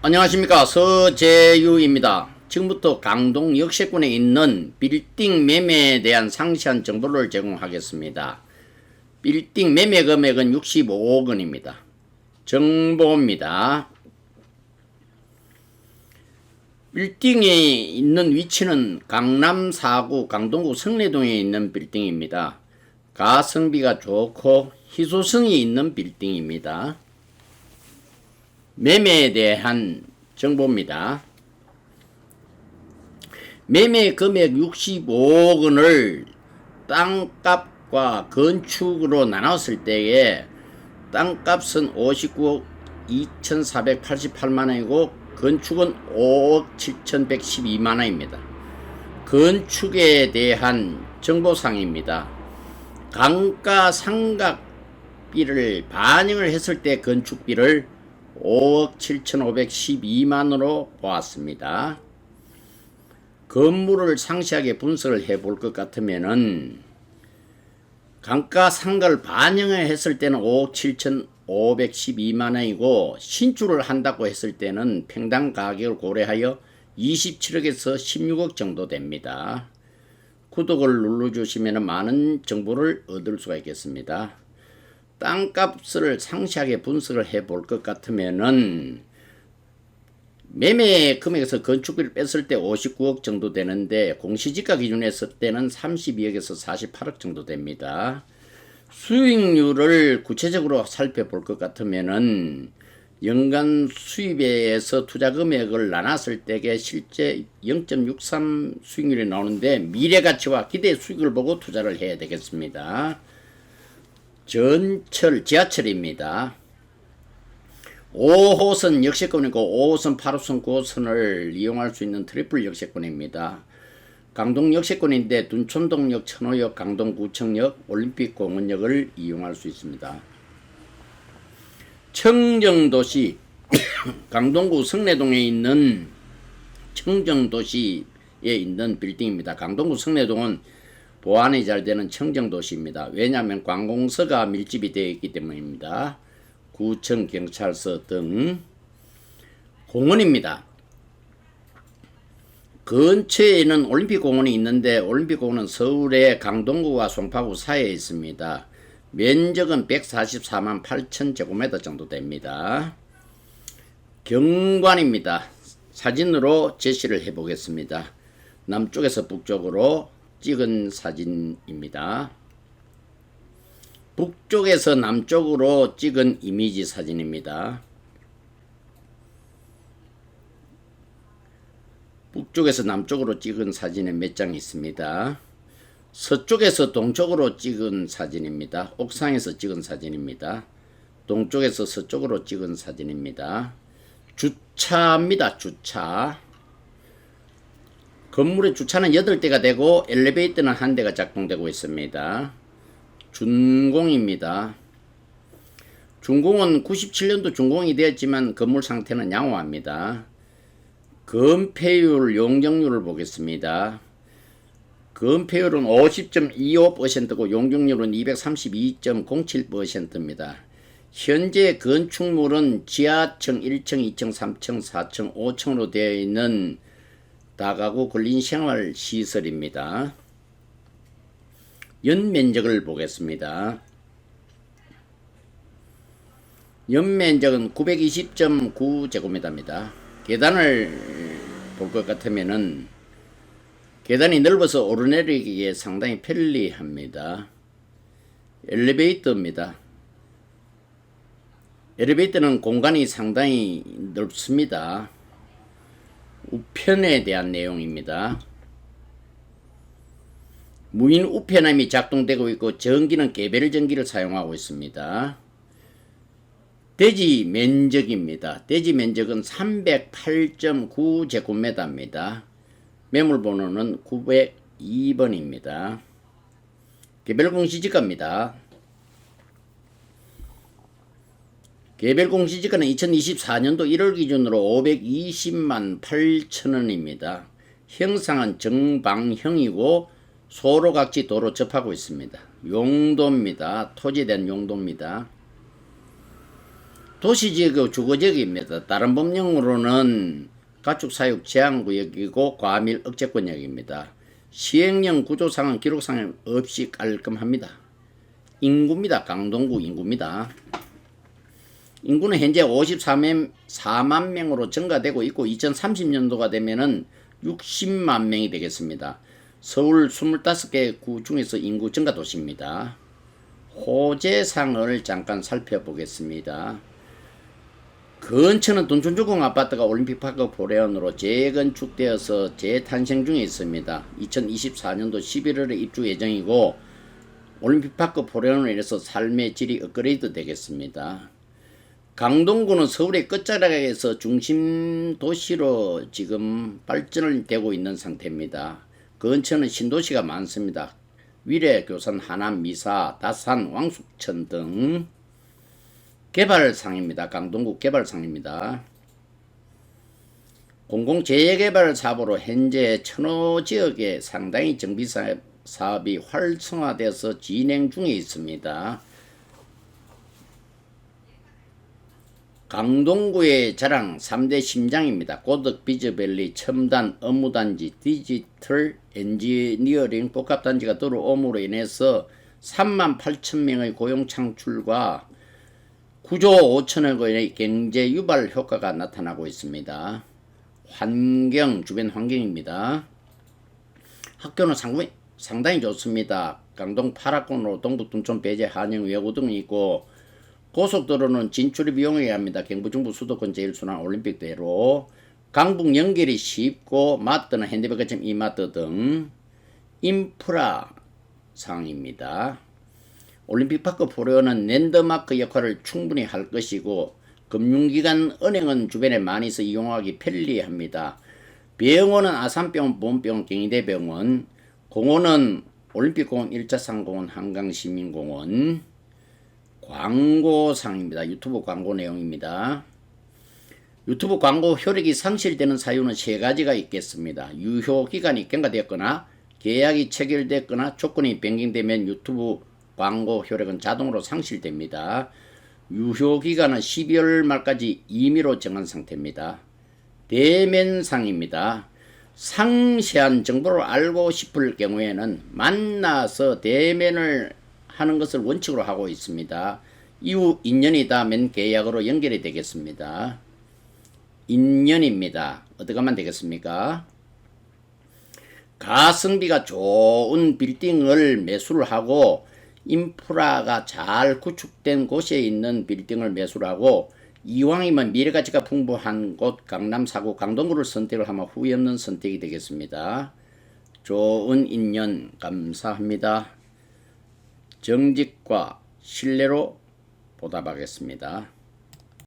안녕하십니까 서재유입니다. 지금부터 강동 역세권에 있는 빌딩 매매에 대한 상세한 정보를 제공하겠습니다. 빌딩 매매 금액은 65억 원입니다. 정보입니다. 빌딩에 있는 위치는 강남 4구 강동구 성내동에 있는 빌딩입니다. 가성비가 좋고 희소성이 있는 빌딩입니다. 매매에 대한 정보입니다. 매매 금액 65억 원을 땅값과 건축으로 나눴을 때에 땅값은 59억 2,488만 원이고 건축은 5억 7,112만 원입니다. 건축에 대한 정보상입니다. 강가 상각비를 반영을 했을 때 건축비를 5억 7,512만으로 보았습니다. 건물을 상세하게 분석을 해 볼 것 같으면은 강가 상가를 반영을 했을 때는 5억 7,512만 원이고 신축을 한다고 했을 때는 평당 가격을 고려하여 27억에서 16억 정도 됩니다. 구독을 눌러주시면 많은 정보를 얻을 수가 있겠습니다. 땅값을 상세하게 분석을 해 볼 것 같으면은 매매 금액에서 건축비를 뺐을 때 59억 정도 되는데 공시지가 기준에 했을 때는 32억에서 48억 정도 됩니다. 수익률을 구체적으로 살펴볼 것 같으면은 연간 수입에서 투자 금액을 나눴을 때에 실제 0.63 수익률이 나오는데 미래 가치와 기대 수익을 보고 투자를 해야 되겠습니다. 전철 지하철입니다. 5호선 역세권이고 5호선, 8호선, 9호선을 이용할 수 있는 트리플 역세권입니다. 강동 역세권인데 둔촌동역, 천호역, 강동구청역, 올림픽공원역을 이용할 수 있습니다. 청정도시 강동구 성내동에 있는 청정도시에 있는 빌딩입니다. 강동구 성내동은 보안이 잘 되는 청정도시입니다. 왜냐하면 관공서가 밀집이 되어 있기 때문입니다. 구청, 경찰서 등 공원입니다. 근처에는 올림픽공원이 있는데 올림픽공원은 서울의 강동구와 송파구 사이에 있습니다. 면적은 144만 8천 제곱미터 정도 됩니다. 경관입니다. 사진으로 제시를 해보겠습니다. 남쪽에서 북쪽으로 찍은 사진입니다. 북쪽에서 남쪽으로 찍은 이미지 사진입니다. 북쪽에서 남쪽으로 찍은 사진에 몇 장 있습니다. 서쪽에서 동쪽으로 찍은 사진입니다. 옥상에서 찍은 사진입니다. 동쪽에서 서쪽으로 찍은 사진입니다. 주차입니다. 주차. 건물의 주차는 8대가 되고 엘리베이터는 한 대가 작동되고 있습니다. 준공입니다. 준공은 97년도 준공이 되었지만 건물 상태는 양호합니다. 건폐율, 용적률을 보겠습니다. 건폐율은 50.25%고 용적률은 232.07%입니다. 현재 건축물은 지하층 1층, 2층, 3층, 4층, 5층으로 되어 있는 다가구 근린생활 시설입니다. 연면적을 보겠습니다. 연면적은 920.9제곱미터입니다. 계단을 볼 것 같으면은 계단이 넓어서 오르내리기에 상당히 편리합니다. 엘리베이터입니다. 엘리베이터는 공간이 상당히 넓습니다. 우편에 대한 내용입니다. 무인 우편함이 작동되고 있고 전기는 개별 전기를 사용하고 있습니다. 대지 면적입니다. 대지 면적은 308.9 제곱미터입니다. 매물 번호는 902번입니다. 개별 공시지가입니다. 개별 공시지가는 2024년도 1월 기준으로 520만 8천원입니다. 형상은 정방형이고 소로각지 도로 접하고 있습니다. 용도입니다. 토지된 용도입니다. 도시지역 주거지역입니다. 다른 법령으로는 가축사육 제한구역이고 과밀 억제권역입니다. 시행령 구조상은 기록상은 없이 깔끔합니다. 인구입니다. 강동구 인구입니다. 인구는 현재 54만 4만 명으로 증가되고 있고 2030년도가 되면은 60만 명이 되겠습니다. 서울 25개 구 중에서 인구 증가 도시입니다. 호재상을 잠깐 살펴보겠습니다. 근처는 둔촌주공 아파트가 올림픽파크 보례원으로 재건축되어서 재탄생 중에 있습니다. 2024년도 11월에 입주 예정이고 올림픽파크 보례원으로 인해서 삶의 질이 업그레이드 되겠습니다. 강동구는 서울의 끝자락에서 중심 도시로 지금 발전을 되고 있는 상태입니다. 근처는 신도시가 많습니다. 위례, 교산, 하남, 미사, 다산, 왕숙천 등 개발상입니다. 강동구 개발상입니다. 공공재개발 사업으로 현재 천호 지역에 상당히 정비 사업- 사업이 활성화되어서 진행 중에 있습니다. 강동구의 자랑 3대 심장입니다. 고덕 비즈밸리 첨단 업무단지 디지털 엔지니어링 복합단지가 들어옴으로 인해서 3만 8천 명의 고용 창출과 9조 5천억 원의 경제 유발 효과가 나타나고 있습니다. 환경, 주변 환경입니다. 학교는 상당히, 상당히 좋습니다. 강동 파라콘으로 동북 둔촌 배제 한영 외고 등이 있고 고속도로는 진출이 비용이 합니다. 경부 중부 수도권 제일순환 올림픽대로 강북 연결이 쉽고 마트는 핸드백화점 이마트 등 인프라 상황입니다. 올림픽파크 포레오는 랜드마크 역할을 충분히 할 것이고 금융기관 은행은 주변에 많이 있어 이용하기 편리합니다. 병원은 아산병원, 보험병원, 경희대병원, 공원은 올림픽공원, 1차 상공원, 한강시민공원, 광고상입니다. 유튜브 광고 내용입니다. 유튜브 광고 효력이 상실되는 사유는 세 가지가 있겠습니다. 유효 기간이 경과되었거나 계약이 체결됐거나 조건이 변경되면 유튜브 광고 효력은 자동으로 상실됩니다. 유효 기간은 12월 말까지 임의로 정한 상태입니다. 대면상입니다. 상세한 정보를 알고 싶을 경우에는 만나서 대면을 하는 것을 원칙으로 하고 있습니다. 이후 인연이 닿으면 계약으로 연결이 되겠습니다. 인연입니다. 어떻게 하면 되겠습니까? 가성비가 좋은 빌딩을 매수를 하고 인프라가 잘 구축된 곳에 있는 빌딩을 매수를 하고 이왕이면 미래가치가 풍부한 곳 강남 사구 강동구를 선택을 하면 후회 없는 선택이 되겠습니다. 좋은 인연 감사합니다. 정직과 신뢰로 보답하겠습니다.